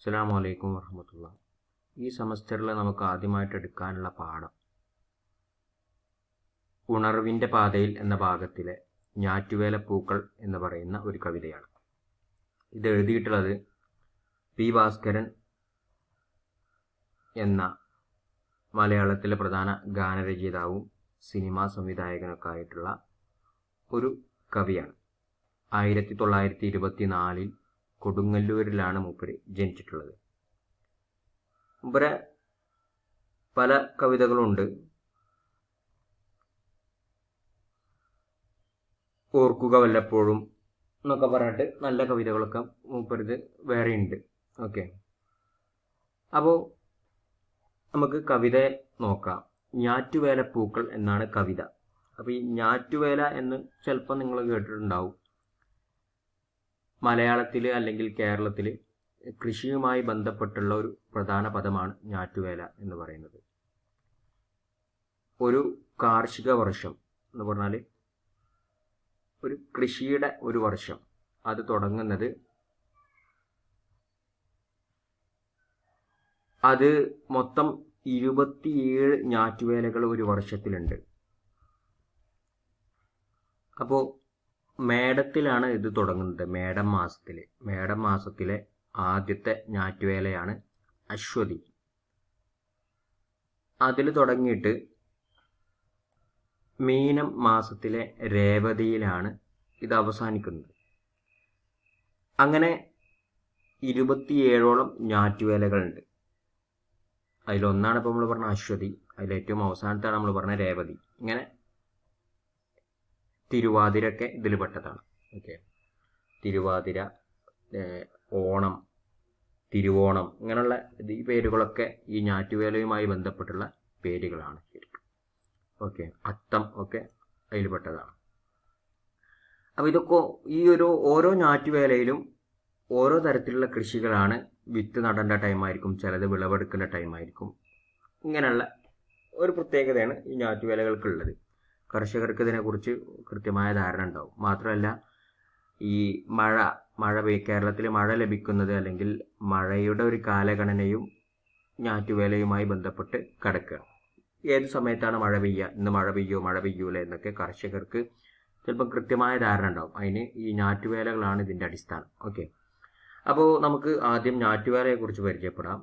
അസ്സാം വലൈക്കും വർഹമത്തുള്ള ഈ സെമസ്റ്ററിൽ നമുക്ക് ആദ്യമായിട്ട് എടുക്കാനുള്ള പാഠം. ഉണർവിന്റെ പാതയിൽ എന്ന ഭാഗത്തിലെ ഞാറ്റുവേല പൂക്കൾ എന്ന് പറയുന്ന ഒരു കവിതയാണ്. ഇത് എഴുതിയിട്ടുള്ളത് പി ഭാസ്കരൻ എന്ന മലയാളത്തിലെ പ്രധാന ഗാനരചയിതാവും സിനിമാ സംവിധായകനൊക്കെ ആയിട്ടുള്ള ഒരു കവിയാണ്. ആയിരത്തി തൊള്ളായിരത്തി ഇരുപത്തി നാലിൽ കൊടുങ്ങല്ലൂരിലാണ് മൂപ്പര് ജനിച്ചിട്ടുള്ളത്. മൂപ്പരെ പല കവിതകളുണ്ട്. ഓർക്കുക വല്ലപ്പോഴും എന്നൊക്കെ പറഞ്ഞിട്ട് നല്ല കവിതകളൊക്കെ മൂപ്പരത് വേറെ ഉണ്ട് ഓക്കെ. അപ്പോൾ നമുക്ക് കവിത നോക്കാം. ഞാറ്റുവേല പൂക്കൾ എന്നാണ് കവിത. അപ്പോൾ ഈ ഞാറ്റുവേല എന്ന് ചിലപ്പോൾ നിങ്ങൾ കേട്ടിട്ടുണ്ടാവും. മലയാളത്തിൽ അല്ലെങ്കിൽ കേരളത്തിൽ കൃഷിയുമായി ബന്ധപ്പെട്ടുള്ള ഒരു പ്രധാന പദമാണ് ഞാറ്റുവേല എന്ന് പറയുന്നത്. ഒരു കാർഷിക വർഷം എന്ന് പറഞ്ഞാൽ ഒരു കൃഷിയുടെ ഒരു വർഷം. അത് തുടങ്ങുന്നത് അത് മൊത്തം ഇരുപത്തിയേഴ് ഞാറ്റുവേലകൾ ഒരു വർഷത്തിലുണ്ട്. അപ്പോൾ മേടത്തിലാണ് ഇത് തുടങ്ങുന്നത്. മേടം മാസത്തിൽ മേടം മാസത്തിലെ ആദ്യത്തെ ഞാറ്റുവേലയാണ് അശ്വതി. അതിൽ തുടങ്ങിയിട്ട് മീനം മാസത്തിലെ രേവതിയിലാണ് ഇത് അവസാനിക്കുന്നത്. അങ്ങനെ ഇരുപത്തിയേഴോളം ഞാറ്റുവേലകളുണ്ട്. അതിലൊന്നാണ് ഇപ്പോൾ നമ്മൾ പറഞ്ഞ അശ്വതി. അതിലേറ്റവും അവസാനത്താണ് നമ്മൾ പറഞ്ഞ രേവതി. ഇങ്ങനെ തിരുവാതിരൊക്കെ ഇതിൽ പെട്ടതാണ്. ഓക്കെ തിരുവാതിര ഓണം തിരുവോണം ഇങ്ങനെയുള്ള ഈ പേരുകളൊക്കെ ഈ ഞാറ്റുവേലയുമായി ബന്ധപ്പെട്ടുള്ള പേരുകളാണ് ശരിക്കും. ഓക്കെ അത്തം ഒക്കെ അതിൽ പെട്ടതാണ്. അപ്പോൾ ഇതൊക്കെ ഈ ഒരു ഓരോ ഞാറ്റുവേലയിലും ഓരോ തരത്തിലുള്ള കൃഷികളാണ് വിത്ത് നടേണ്ട ടൈമായിരിക്കും ചിലത് വിളവെടുക്കേണ്ട ടൈമായിരിക്കും ഇങ്ങനെയുള്ള ഒരു പ്രത്യേകതയാണ് ഈ ഞാറ്റുവേലകൾക്കുള്ളത്. കർഷകർക്ക് ഇതിനെക്കുറിച്ച് കൃത്യമായ ധാരണ ഉണ്ടാവും. മാത്രമല്ല ഈ മഴ മഴ പെയ് കേരളത്തിൽ മഴ ലഭിക്കുന്നത് അല്ലെങ്കിൽ മഴയുടെ ഒരു കാലഗണനയും ഞാറ്റുവേലയുമായി ബന്ധപ്പെട്ട് കിടക്കുകയാണ് ഏത് സമയത്താണ് മഴ പെയ്യുക ഇന്ന് മഴ പെയ്യോ മഴ പെയ്യൂല എന്നൊക്കെ കർഷകർക്ക് ചിലപ്പം കൃത്യമായ ധാരണ ഉണ്ടാവും. അതിന് ഈ ഞാറ്റുവേലകളാണ് ഇതിന്റെ അടിസ്ഥാനം. ഓക്കെ. അപ്പോൾ നമുക്ക് ആദ്യം ഞാറ്റുവേലയെക്കുറിച്ച് പരിചയപ്പെടാം.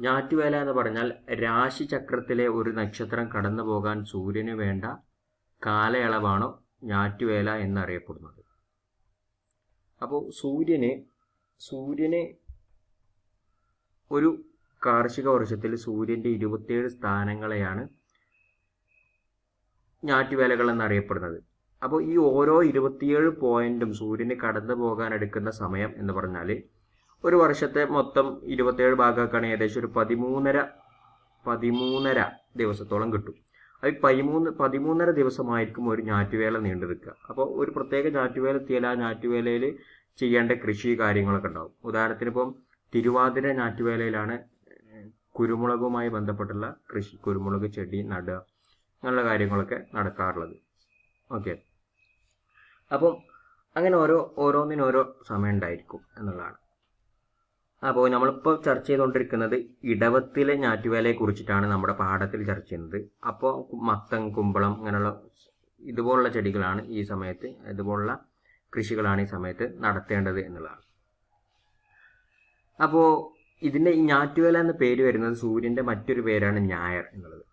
ഞാറ്റുവേല എന്ന് പറഞ്ഞാൽ രാശിചക്രത്തിലെ ഒരു നക്ഷത്രം കടന്നു പോകാൻ സൂര്യന് വേണ്ട കാലയളവാണ് ഞാറ്റുവേല എന്നറിയപ്പെടുന്നത്. അപ്പോൾ സൂര്യന് സൂര്യന് ഒരു കാർഷിക വർഷത്തിൽ സൂര്യന്റെ ഇരുപത്തിയേഴ് സ്ഥാനങ്ങളെയാണ് ഞാറ്റുവേലകൾ എന്നറിയപ്പെടുന്നത്. അപ്പോൾ ഈ ഓരോ ഇരുപത്തിയേഴ് പോയിന്റും സൂര്യന് കടന്നു പോകാൻ എടുക്കുന്ന സമയം എന്ന് പറഞ്ഞാൽ ഒരു വർഷത്തെ മൊത്തം ഇരുപത്തേഴ് ഭാഗമാക്കാണ് ഏകദേശം ഒരു പതിമൂന്നര പതിമൂന്നര ദിവസത്തോളം കിട്ടും. അത് പതിമൂന്ന് പതിമൂന്നര ദിവസമായിരിക്കും ഒരു ഞാറ്റുവേല നീണ്ടു നിൽക്കുക അപ്പോൾ ഒരു പ്രത്യേക ഞാറ്റുവേല എത്തിയാൽ ആ ഞാറ്റുവേലയിൽ ചെയ്യേണ്ട കൃഷി കാര്യങ്ങളൊക്കെ ഉണ്ടാവും. ഉദാഹരണത്തിന് ഇപ്പം തിരുവാതിര ഞാറ്റുവേലയിലാണ് കുരുമുളകുമായി ബന്ധപ്പെട്ടുള്ള കൃഷി കുരുമുളക് ചെടി നടുക അങ്ങനെയുള്ള കാര്യങ്ങളൊക്കെ നടക്കാറുള്ളത്. ഓക്കെ. അപ്പം അങ്ങനെ ഓരോ ഓരോന്നിനും ഓരോ സമയം ഉണ്ടായിരിക്കും എന്നുള്ളതാണ്. അപ്പോൾ നമ്മളിപ്പോൾ ചർച്ച ചെയ്തുകൊണ്ടിരിക്കുന്നത് ഇടവത്തിലെ ഞാറ്റുവേലയെ കുറിച്ചിട്ടാണ് നമ്മുടെ പാഠത്തിൽ ചർച്ച ചെയ്യുന്നത്. അപ്പോൾ മത്തം കുമ്പളം അങ്ങനെയുള്ള ഇതുപോലുള്ള ചെടികളാണ് ഈ സമയത്ത് ഇതുപോലുള്ള കൃഷികളാണ് ഈ സമയത്ത് നടത്തേണ്ടത് എന്നുള്ളതാണ്. അപ്പോൾ ഇതിന്റെ ഈ ഞാറ്റുവേല എന്ന പേര് വരുന്നത് സൂര്യന്റെ മറ്റൊരു പേരാണ് ഞായർ എന്നുള്ളത്.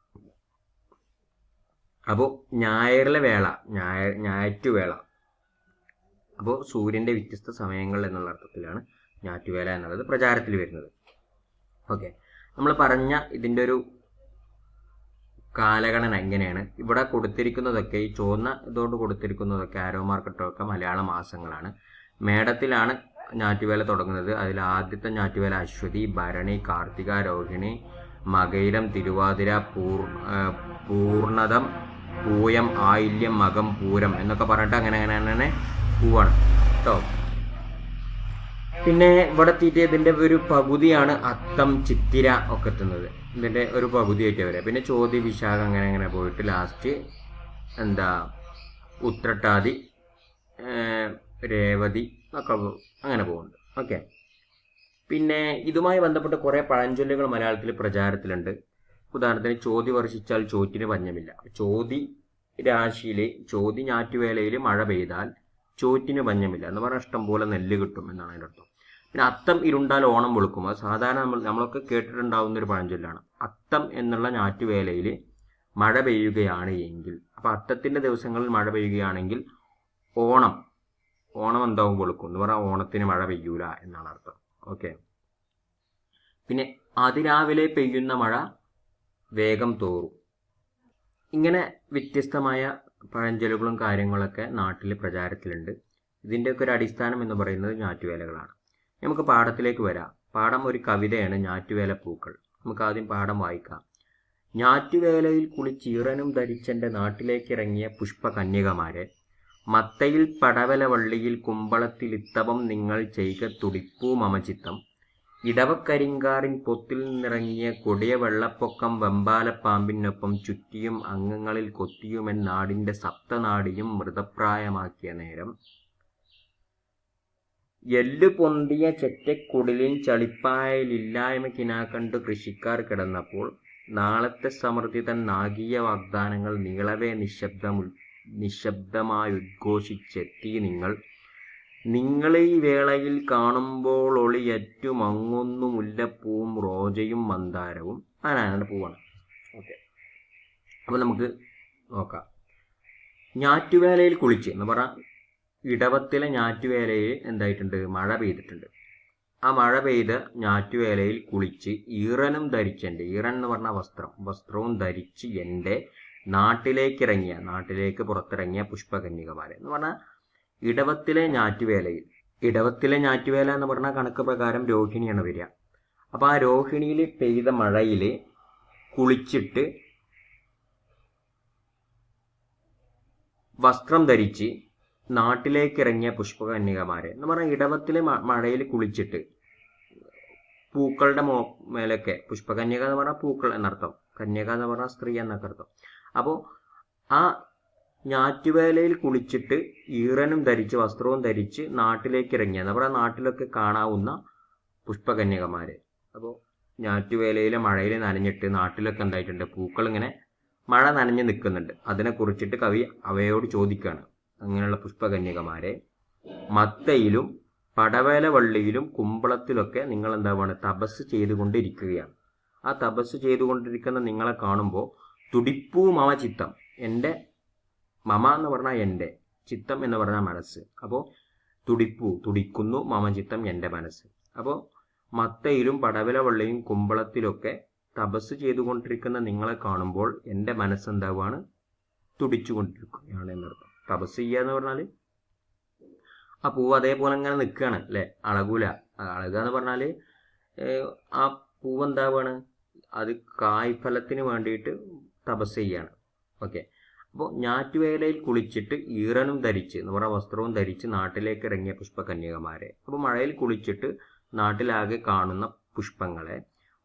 അപ്പോൾ ഞായറിലെ വേള ഞായർ ഞായറ്റുവേള അപ്പോൾ സൂര്യന്റെ വ്യത്യസ്ത സമയങ്ങൾ എന്നുള്ള അർത്ഥത്തിലാണ് ഞാറ്റുവേല എന്നുള്ളത് പ്രചാരത്തിൽ വരുന്നത്. ഓക്കെ നമ്മൾ പറഞ്ഞ ഇതിന്റെ ഒരു കാലഗണന എങ്ങനെയാണ് ഇവിടെ കൊടുത്തിരിക്കുന്നതൊക്കെ ഈ ചുവന്ന ഇതുകൊണ്ട് കൊടുത്തിരിക്കുന്നതൊക്കെ ആരോ മാർക്കറ്റൊക്കെ മലയാള മാസങ്ങളാണ്. മേടത്തിലാണ് ഞാറ്റുവേല തുടങ്ങുന്നത്. അതിൽ ആദ്യത്തെ ഞാറ്റുവേല അശ്വതി ഭരണി കാർത്തിക രോഹിണി മകയിരം തിരുവാതിര പൂർ പൂർണതം പൂയം ആയില്യം മകം പൂരം എന്നൊക്കെ പറഞ്ഞിട്ട് അങ്ങനെ അങ്ങനെ അങ്ങനെ പൂവാണ്. കേട്ടോ പിന്നെ ഇവിടെ എത്തിയിട്ട് ഇതിന്റെ ഒരു പകുതിയാണ് അത്തം ചിത്തിര ഒക്കെ എത്തുന്നത്. ഇതിന്റെ ഒരു പകുതിയായിട്ട് വരിക പിന്നെ ചോദ്യ വിശാഖം അങ്ങനെ അങ്ങനെ പോയിട്ട് ലാസ്റ്റ് എന്താ ഉത്രട്ടാതി രേവതി ഒക്കെ അങ്ങനെ പോകുന്നുണ്ട്. ഓക്കെ പിന്നെ ഇതുമായി ബന്ധപ്പെട്ട് കുറേ പഴഞ്ചൊല്ലുകൾ മലയാളത്തിൽ പ്രചാരത്തിലുണ്ട്. ഉദാഹരണത്തിന് ചോതി വർഷിച്ചാൽ ചോറ്റിന് പഞ്ഞമില്ല. ചോതി രാശിയിൽ ചോതി ഞാറ്റുവേലയിൽ മഴ പെയ്താൽ ചോറ്റിന് പഞ്ഞമില്ല എന്ന് പറഞ്ഞാൽ ഇഷ്ടംപോലെ നെല്ല് കിട്ടും എന്നാണ് അതിന്റെ അർത്ഥം. പിന്നെ അത്തം ഇരുണ്ടാൽ ഓണം വെളുക്കും. അത് സാധാരണ നമ്മൾ നമ്മളൊക്കെ കേട്ടിട്ടുണ്ടാവുന്ന ഒരു പഴഞ്ചൊല്ലാണ്. അത്തം എന്നുള്ള ഞാറ്റുവേലയിൽ മഴ പെയ്യുകയാണ് എങ്കിൽ അപ്പൊ അത്തത്തിന്റെ ദിവസങ്ങളിൽ മഴ പെയ്യുകയാണെങ്കിൽ ഓണം ഓണം എന്താവും വെളുക്കും എന്ന് പറഞ്ഞാൽ ഓണത്തിന് മഴ പെയ്യൂല എന്നാണ് അർത്ഥം. ഓക്കെ. പിന്നെ അതിരാവിലെ പെയ്യുന്ന മഴ വേഗം തോറും. ഇങ്ങനെ വ്യത്യസ്തമായ പഴഞ്ചൊല്ലുകളും കാര്യങ്ങളൊക്കെ നാട്ടിൽ പ്രചാരത്തിലുണ്ട്. ഇതിന്റെയൊക്കെ ഒരു അടിസ്ഥാനം എന്ന് പറയുന്നത് ഞാറ്റുവേലകളാണ്. നമുക്ക് പാഠത്തിലേക്ക് വരാം. പാഠം ഒരു കവിതയാണ് ഞാറ്റുവേല പൂക്കൾ. നമുക്ക് ആദ്യം പാഠം വായിക്കാം. ഞാറ്റുവേലയിൽ കുളിച്ചീറനും ധരിച്ചെന്റെ നാട്ടിലേക്കിറങ്ങിയ പുഷ്പകന്യകമാരെ മത്തയിൽ പടവലവള്ളിയിൽ കുമ്പളത്തിൽ ഇത്തവം നിങ്ങൾ ചെയ്ക തുടിപ്പൂ മമചിത്തം ഇടവക്കരിങ്കാറിൻ പൊത്തിൽ നിന്നിറങ്ങിയ കൊടിയ വെള്ളപ്പൊക്കം വെമ്പാലപ്പാമ്പിനൊപ്പം ചുറ്റിയും അംഗങ്ങളിൽ കൊത്തിയുമെൻ നാടിന്റെ സപ്തനാടിയും മൃതപ്രായമാക്കിയ നേരം എല്ലു പൊന്തിയ ചെറ്റക്കുടലിൻ ചളിപ്പായലില്ലായ്മ കിനാക്കണ്ടു കൃഷിക്കാർ കിടന്നപ്പോൾ നാളത്തെ സമൃദ്ധി തൻ നാഗീയ വാഗ്ദാനങ്ങൾ നീളവേ നിശബ്ദമു നിശബ്ദമായി ഉദ്ഘോഷിച്ചെത്തി നിങ്ങൾ. നിങ്ങളെ ഈ വേളയിൽ കാണുമ്പോൾ ഒളിയറ്റു മങ്ങുന്നു മുല്ലപ്പൂവും റോജയും മന്ദാരവും. അനാനാണ് പൂവാണ്. ഓക്കെ. അപ്പോൾ നമുക്ക് നോക്കാം. ഞാറ്റുവേലയിൽ കുളിച്ച് എന്ന് പറഞ്ഞാൽ ഇടവത്തിലെ ഞാറ്റുവേലയിൽ എന്തായിട്ടുണ്ട്? മഴ പെയ്തിട്ടുണ്ട്. ആ മഴ പെയ്ത ഞാറ്റുവേലയിൽ കുളിച്ച് ഈറനും ധരിച്ചെന്റെ ഈറൻ എന്ന് പറഞ്ഞ വസ്ത്രം വസ്ത്രവും ധരിച്ച് എന്റെ നാട്ടിലേക്ക് ഇറങ്ങിയ നാട്ടിലേക്ക് പുറത്തിറങ്ങിയ പുഷ്പകന്യകമാരെ എന്ന് പറഞ്ഞാൽ ഇടവത്തിലെ ഞാറ്റുവേലയിൽ. ഇടവത്തിലെ ഞാറ്റുവേല എന്ന് പറഞ്ഞ കണക്ക് പ്രകാരം രോഹിണിയാണ് വരിക. അപ്പോൾ ആ രോഹിണിയിൽ പെയ്ത മഴയിൽ കുളിച്ചിട്ട് വസ്ത്രം ധരിച്ച് നാട്ടിലേക്ക് ഇറങ്ങിയ പുഷ്പകന്യകമാരെ എന്ന് പറഞ്ഞാൽ ഇടവത്തിലെ മഴയിൽ കുളിച്ചിട്ട്. പൂക്കളുടെ മോ മേലൊക്കെ. പുഷ്പകന്യക എന്ന് പറഞ്ഞാൽ പൂക്കൾ എന്നർത്ഥം. കന്യക എന്ന് പറഞ്ഞാൽ സ്ത്രീ എന്നൊക്കെ അർത്ഥം അപ്പോൾ ആ ഞാറ്റുവേലയിൽ കുളിച്ചിട്ട് ഈറനും ധരിച്ച് വസ്ത്രവും ധരിച്ച് നാട്ടിലേക്ക് ഇറങ്ങിയ നമ്മുടെ നാട്ടിലൊക്കെ കാണാവുന്ന പുഷ്പകന്യകമാര്. അപ്പോൾ ഞാറ്റുവേലയിലെ മഴയിൽ നനഞ്ഞിട്ട് നാട്ടിലൊക്കെ എന്തായിട്ടുണ്ട്? പൂക്കൾ ഇങ്ങനെ മഴ നനഞ്ഞു നിൽക്കുന്നുണ്ട്. അതിനെ കുറിച്ചിട്ട് കവി അവയോട് ചോദിക്കുകയാണ് അങ്ങനെയുള്ള പുഷ്പകന്യകമാരെ മത്തയിലും പടവേല വള്ളിയിലും കുമ്പളത്തിലൊക്കെ നിങ്ങൾ എന്താവാണ് തപസ് ചെയ്തുകൊണ്ടിരിക്കുകയാണ്. ആ തപസ് ചെയ്തുകൊണ്ടിരിക്കുന്ന നിങ്ങളെ കാണുമ്പോൾ തുടിപ്പൂ മമ ചിത്തം. എന്റെ മമ എന്ന് പറഞ്ഞാൽ എന്റെ ചിത്തം എന്ന് പറഞ്ഞാൽ മനസ്സ്. അപ്പോൾ തുടിപ്പൂ തുടിക്കുന്നു മമ ചിത്തം എന്റെ മനസ്സ്. അപ്പോൾ മത്തയിലും പടവലവള്ളിയും കുമ്പളത്തിലൊക്കെ തപസ് ചെയ്തുകൊണ്ടിരിക്കുന്ന നിങ്ങളെ കാണുമ്പോൾ എന്റെ മനസ്സ് എന്താവുകയാണ് തുടിച്ചുകൊണ്ടിരിക്കുകയാണ് എന്നർത്ഥം. തപസ് ചെയ്യുക എന്ന് പറഞ്ഞാൽ ആ പൂവ് അതേപോലെ അങ്ങനെ നിൽക്കുകയാണ് അല്ലേ അളകൂല അളകുക എന്ന് പറഞ്ഞാൽ ആ പൂവ് എന്താവുകയാണ് അത് കായ്ഫലത്തിന് വേണ്ടിയിട്ട് തപസ് ചെയ്യാണ് ഓക്കെ. അപ്പോൾ ഞാറ്റുവേലയിൽ കുളിച്ചിട്ട് ഈറനും ധരിച്ച് എന്ന് പറഞ്ഞ വസ്ത്രവും ധരിച്ച് നാട്ടിലേക്ക് ഇറങ്ങിയ പുഷ്പകന്യകമാരെ. അപ്പോൾ മഴയിൽ കുളിച്ചിട്ട് നാട്ടിലാകെ കാണുന്ന പുഷ്പങ്ങളെ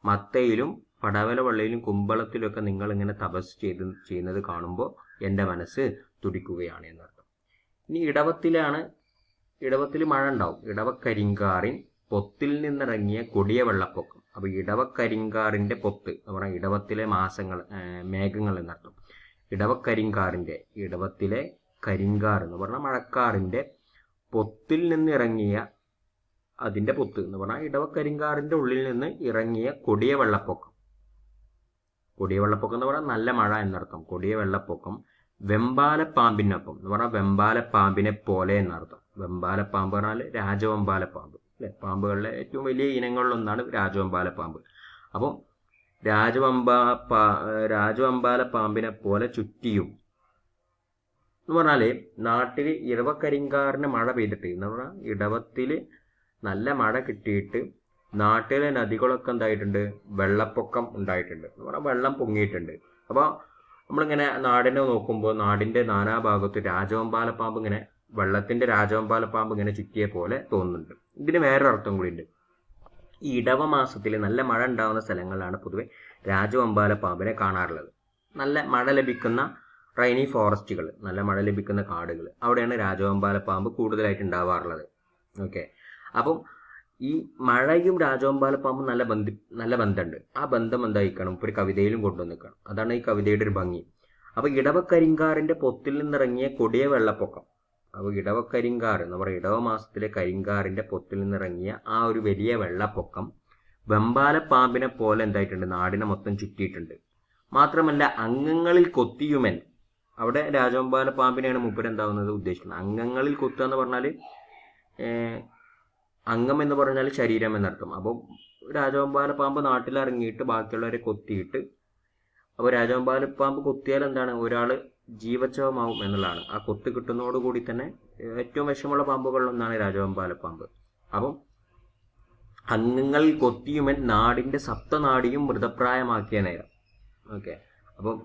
മത്തയിലും പടവല കുമ്പളത്തിലും കുമ്പളത്തിലൊക്കെ നിങ്ങൾ ഇങ്ങനെ തപസ് ചെയ്ത് ചെയ്യുന്നത് കാണുമ്പോൾ എന്റെ മനസ്സ് തുടിക്കുകയാണ് എന്നർത്ഥം ഇനി ഇടവത്തിലാണ് ഇടവത്തിൽ മഴ ഉണ്ടാവും. ഇടവക്കരിങ്കാറിൻ പൊത്തിൽ നിന്നിറങ്ങിയ കൊടിയ വെള്ളപ്പൊക്കം. അപ്പോൾ ഇടവക്കരിങ്കാറിന്റെ പൊത്ത് പറഞ്ഞാൽ ഇടവത്തിലെ മാസങ്ങൾ മേഘങ്ങൾ എന്നർത്ഥം. ഇടവക്കരിങ്കാറിന്റെ ഇടവത്തിലെ കരിങ്കാർ എന്ന് പറഞ്ഞാൽ മഴക്കാറിന്റെ പൊത്തിൽ നിന്നിറങ്ങിയ അതിന്റെ പൊത്ത് എന്ന് പറഞ്ഞാൽ ഇടവക്കരിങ്കാറിന്റെ ഉള്ളിൽ നിന്ന് ഇറങ്ങിയ കൊടിയ വെള്ളപ്പൊക്കം. കൊടിയ വെള്ളപ്പൊക്കം എന്ന് പറഞ്ഞാൽ നല്ല മഴ എന്നർത്ഥം. കൊടിയ വെള്ളപ്പൊക്കം വെമ്പാലപ്പാമ്പിനൊപ്പം എന്ന് പറഞ്ഞാൽ വെമ്പാലപ്പാമ്പിനെ പോലെ എന്നർത്ഥം. വെമ്പാലപ്പാമ്പ് പറഞ്ഞാൽ രാജവെമ്പാലപ്പാമ്പ് അല്ലെ? പാമ്പുകളിലെ ഏറ്റവും വലിയ ഇനങ്ങളിലൊന്നാണ് രാജവെമ്പാലപ്പാമ്പ്. അപ്പം രാജവമ്പാ പാ രാജവമ്പാല പാമ്പിനെ പോലെ ചുറ്റിയും എന്ന് പറഞ്ഞാൽ നാട്ടിൽ ഇടവക്കരിങ്കാറിന് മഴ പെയ്തിട്ട് എന്ന് പറഞ്ഞാൽ ഇടവത്തിൽ നല്ല മഴ കിട്ടിയിട്ട് നാട്ടിലെ നദികളൊക്കെ എന്തായിട്ടുണ്ട്? വെള്ളപ്പൊക്കം ഉണ്ടായിട്ടുണ്ട് എന്ന് പറഞ്ഞാൽ വെള്ളം പൊങ്ങിയിട്ടുണ്ട്. അപ്പോൾ നമ്മളിങ്ങനെ നാടിനെ നോക്കുമ്പോൾ നാടിന്റെ നാനാഭാഗത്ത് രാജവമ്പാല പാമ്പ് ഇങ്ങനെ വെള്ളത്തിന്റെ രാജവമ്പാല പാമ്പ് ഇങ്ങനെ ചുറ്റിയ പോലെ തോന്നുന്നുണ്ട്. ഇതിന് വേറൊരർത്ഥം കൂടി ഉണ്ട് ഈ ഇടവമാസത്തിൽ നല്ല മഴ ഉണ്ടാകുന്ന സ്ഥലങ്ങളിലാണ് പൊതുവെ രാജവമ്പാല പാമ്പിനെ കാണാറുള്ളത്. നല്ല മഴ ലഭിക്കുന്ന റൈനി ഫോറസ്റ്റുകൾ നല്ല മഴ ലഭിക്കുന്ന കാടുകൾ അവിടെയാണ് രാജവമ്പാല പാമ്പ് കൂടുതലായിട്ട് ഉണ്ടാവാറുള്ളത്. ഓക്കെ. അപ്പം ഈ മഴയും രാജോമ്പാലപ്പാമ്പും നല്ല ബന്ധി നല്ല ബന്ധമുണ്ട്. ആ ബന്ധം എന്തായിക്കണം ഒരു കവിതയിലും കൊണ്ടുവന്നിക്കണം അതാണ് ഈ കവിതയുടെ ഒരു ഭംഗി. അപ്പോൾ ഇടവക്കരിങ്കാറിന്റെ പൊത്തിൽ നിന്നിറങ്ങിയ കൊടിയ വെള്ളപ്പൊക്കം. അപ്പോൾ ഇടവക്കരിങ്കാർ എന്ന് പറയുക ഇടവ മാസത്തിലെ കരിങ്കാറിന്റെ പൊത്തിൽ നിന്നിറങ്ങിയ ആ ഒരു വലിയ വെള്ളപ്പൊക്കം വെമ്പാലപ്പാമ്പിനെ പോലെ എന്തായിട്ടുണ്ട്? നാടിനെ മൊത്തം ചുറ്റിയിട്ടുണ്ട്. മാത്രമല്ല അംഗങ്ങളിൽ കൊത്തിയുമൻ. അവിടെ രാജോമ്പാല പാമ്പിനെയാണ് മൂപ്പര് എന്താവുന്നത് ഉദ്ദേശിക്കുന്നത്? അംഗങ്ങളിൽ കൊത്തുക എന്ന് പറഞ്ഞാൽ അംഗം എന്ന് പറഞ്ഞാൽ ശരീരം എന്നർത്ഥം. അപ്പോൾ രാജവമ്പാല പാമ്പ് നാട്ടിലിറങ്ങിയിട്ട് ബാക്കിയുള്ളവരെ കൊത്തിയിട്ട് അപ്പോൾ രാജവമ്പാല പാമ്പ് കൊത്തിയാൽ എന്താണ്? ഒരാൾ ജീവച്ഛവമാവും എന്നുള്ളതാണ്. ആ കൊത്ത് കിട്ടുന്നതോടുകൂടി തന്നെ ഏറ്റവും വിഷമുള്ള പാമ്പുകളിലൊന്നാണ് രാജവമ്പാല പാമ്പ് അപ്പം അംഗങ്ങൾ കൊത്തിയുമൻ നാടിന്റെ സപ്തനാടിയും മൃതപ്രായമാക്കിയ നേരം. ഓക്കെ. അപ്പം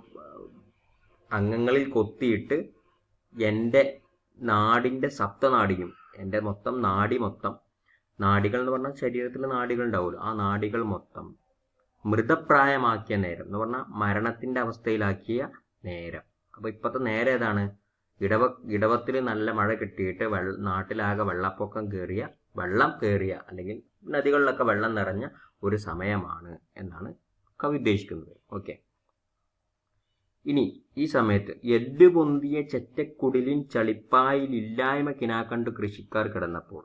അംഗങ്ങളിൽ കൊത്തിയിട്ട് എന്റെ നാടിന്റെ സപ്തനാടിയും എന്റെ മൊത്തം നാടി മൊത്തം നാടികൾ എന്ന് പറഞ്ഞാൽ ശരീരത്തിൽ നാടികൾ ഉണ്ടാവുമല്ലോ. ആ നാടികൾ മൊത്തം മൃതപ്രായമാക്കിയ നേരം എന്ന് പറഞ്ഞാൽ മരണത്തിന്റെ അവസ്ഥയിലാക്കിയ നേരം. അപ്പോൾ ഇപ്പോഴത്തെ നേരം ഏതാണ്? ഇടവ ഇടവത്തിൽ നല്ല മഴ കിട്ടിയിട്ട് വെള്ള നാട്ടിലാകെ വെള്ളപ്പൊക്കം കയറിയ വെള്ളം കയറിയ അല്ലെങ്കിൽ നദികളിലൊക്കെ വെള്ളം നിറഞ്ഞ ഒരു സമയമാണ് എന്നാണ് കവി ഉദ്ദേശിക്കുന്നത്. ഓക്കെ. ഇനി ഈ സമയത്ത് എല്ല് പൊന്തിയ ചെറ്റക്കുടിലിൻ ചളിപ്പായിലില്ലായ്മ കിനാക്കണ്ട് കൃഷിക്കാർ കിടന്നപ്പോൾ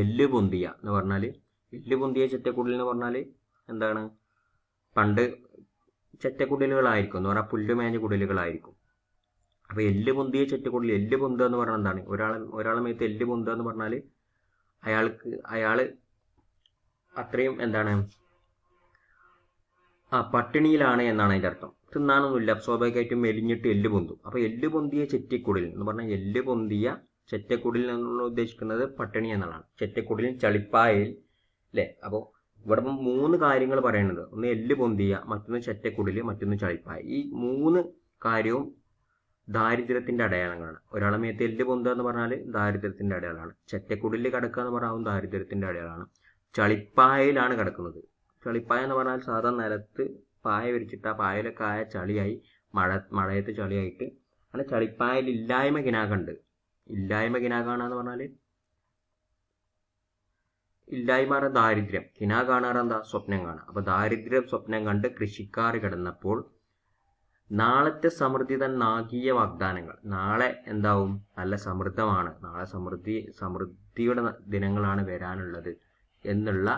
എല്ല് പൊന്തിയ എന്ന് പറഞ്ഞാൽ എല്ല് പൊന്തിയ ചെറ്റക്കുടിൽ എന്ന് പറഞ്ഞാൽ എന്താണ്? പണ്ട് ചെറ്റക്കുടിലുകളായിരിക്കും എന്ന് പറഞ്ഞാൽ പുല്ലുമേഞ്ഞ കുടലുകളായിരിക്കും. അപ്പോൾ എല്ല് പൊന്തിയ ചെറ്റക്കുടിൽ എല്ല് പൊന്തുക എന്ന് പറഞ്ഞാൽ എന്താണ്? ഒരാൾ ഒരാളെ മേത്ത് എല്ല് പൊന്തുക എന്ന് പറഞ്ഞാൽ അയാൾക്ക് അയാൾ അത്രയും എന്താണ്? ആ പട്ടിണിയിലാണ് എന്നാണ് അതിന്റെ അർത്ഥം. തിന്നാനൊന്നുമില്ല സ്വാഭാവികമായിട്ടും മെലിഞ്ഞിട്ട് എല്ല് പൊന്തും. അപ്പോൾ എല്ല് പൊന്തിയ ചെറ്റിക്കുടൽ എന്ന് പറഞ്ഞാൽ എല്ല് പൊന്തിയ ചെറ്റക്കുടിൽ എന്നുള്ള ഉദ്ദേശിക്കുന്നത് പട്ടിണി എന്നുള്ളതാണ് ചെറ്റക്കുടിൽ ചളിപ്പായയിൽ അല്ലേ അപ്പോൾ ഇവിടെ മൂന്ന് കാര്യങ്ങൾ പറയുന്നത് ഒന്ന് എല്ല് പൊന്തിയ മറ്റൊന്ന് ചെറ്റക്കുടിൽ മറ്റൊന്ന് ചളിപ്പായ. ഈ മൂന്ന് കാര്യവും ദാരിദ്ര്യത്തിന്റെ അടയാളങ്ങളാണ്. ഒരാളെ മേത്ത് എല്ല് പൊന്തുക എന്ന് പറഞ്ഞാൽ ദാരിദ്ര്യത്തിന്റെ അടയാളമാണ്. ചെറ്റക്കുടിൽ കിടക്കുക എന്ന് പറഞ്ഞാൽ ദാരിദ്ര്യത്തിന്റെ അടയാളമാണ്. ചളിപ്പായയിലാണ് കിടക്കുന്നത്. ചളിപ്പായ എന്ന് പറഞ്ഞാൽ സാധാരണ നിലത്ത് പായ വിരിച്ചിട്ട് ആ പായയിലൊക്കെ ആയ ചളിയായി മഴ മഴയത്ത് ചളിയായിട്ട്. അങ്ങനെ ചളിപ്പായലില്ലായ്മ കിനാക്കുണ്ട്. ഇല്ലായ്മ എന്ന് പറഞ്ഞാൽ ഇല്ലായ്മ ദാരിദ്ര്യം. കിനാ കാണാറ് എന്താ സ്വപ്നം കാണുക അപ്പൊ ദാരിദ്ര്യം സ്വപ്നം കണ്ട് കൃഷിക്കാർ കിടന്നപ്പോൾ നാളത്തെ സമൃദ്ധി തൻ നാഗീയ വാഗ്ദാനങ്ങൾ. നാളെ എന്താവും? നല്ല സമൃദ്ധമാണ്. നാളെ സമൃദ്ധി സമൃദ്ധിയുടെ ദിനങ്ങളാണ് വരാനുള്ളത് എന്നുള്ള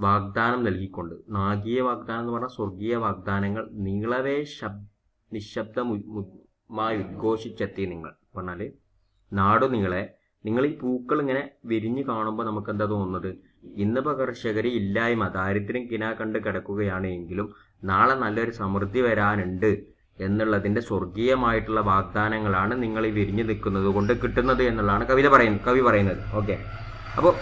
വാഗ്ദാനം നൽകിക്കൊണ്ട്. നാഗീയ വാഗ്ദാനം എന്ന് പറഞ്ഞാൽ സ്വർഗീയ വാഗ്ദാനങ്ങൾ നിങ്ങളവേ ശബ് നിശബ്ദമായി ഉദ്ഘോഷിച്ചെത്തി നിങ്ങൾ. പറഞ്ഞാൽ നാടു നിങ്ങളെ. നിങ്ങൾ ഈ പൂക്കൾ ഇങ്ങനെ വിരിഞ്ഞു കാണുമ്പോൾ നമുക്ക് എന്താ തോന്നുന്നത്? ഇന്നിപ്പോൾ കർഷകർ ഇല്ലായ്മ ദാരിദ്ര്യം കിനാ കണ്ട് കിടക്കുകയാണ് എങ്കിലും നാളെ നല്ലൊരു സമൃദ്ധി വരാനുണ്ട് എന്നുള്ളതിന്റെ സ്വർഗീയമായിട്ടുള്ള വാഗ്ദാനങ്ങളാണ് നിങ്ങൾ ഈ വിരിഞ്ഞു നിൽക്കുന്നത് കൊണ്ട് കിട്ടുന്നത് എന്നുള്ളതാണ് കവിത പറയുന്നത് കവി പറയുന്നത്. ഓക്കെ. അപ്പോൾ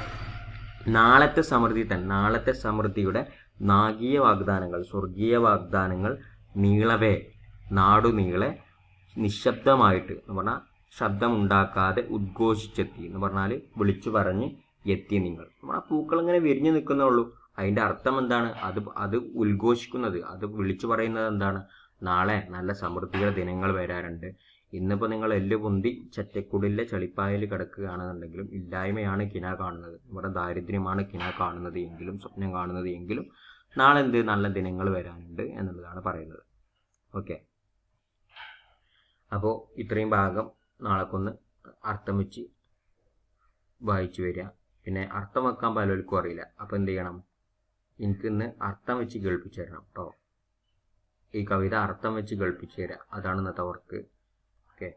നാളത്തെ സമൃദ്ധി തന്നെ നാളത്തെ സമൃദ്ധിയുടെ നാഗീയ വാഗ്ദാനങ്ങൾ സ്വർഗീയ വാഗ്ദാനങ്ങൾ നീളവേ നാടു നീളെ നിശബ്ദമായിട്ട് എന്ന് പറഞ്ഞാൽ ശബ്ദമുണ്ടാക്കാതെ ഉദ്ഘോഷിച്ചെത്തി എന്ന് പറഞ്ഞാൽ വിളിച്ചു പറഞ്ഞ് എത്തി നിങ്ങൾ. ആ പൂക്കൾ ഇങ്ങനെ വിരിഞ്ഞു നിൽക്കുന്നുള്ളൂ അതിന്റെ അർത്ഥം എന്താണ്? അത് അത് ഉദ്ഘോഷിക്കുന്നത് അത് വിളിച്ചു പറയുന്നത് എന്താണ്? നാളെ നല്ല സമൃദ്ധിയുടെ ദിനങ്ങൾ വരാറുണ്ട്. ഇന്നിപ്പോൾ നിങ്ങൾ എല്ല് പൊന്തി ചറ്റക്കുടിലെ ചളിപ്പായയിൽ കിടക്കുകയാണെന്നുണ്ടെങ്കിലും ഇല്ലായ്മയാണ് കിന കാണുന്നത്. ഇവിടെ ദാരിദ്ര്യമാണ് കിന കാണുന്നത് എങ്കിലും സ്വപ്നം കാണുന്നത് എങ്കിലും നാളെ എന്ത് നല്ല ദിനങ്ങൾ വരാനുണ്ട് എന്നുള്ളതാണ് പറയുന്നത്. ഓക്കെ. അപ്പോൾ ഇത്രയും ഭാഗം നാളെക്കൊന്ന് അർത്ഥം വെച്ച് വായിച്ചു വരിക. പിന്നെ അർത്ഥം വെക്കാൻ പലർക്കും അറിയില്ല. അപ്പോൾ എന്ത് ചെയ്യണം? എനിക്കിന്ന് അർത്ഥം വെച്ച് കേൾപ്പിച്ചു തരണം കേട്ടോ ഈ കവിത അർത്ഥം വെച്ച് കേൾപ്പിച്ചു തരാം. അതാണ് ഇന്നത്തെ വർക്ക്. ഓക്കെ.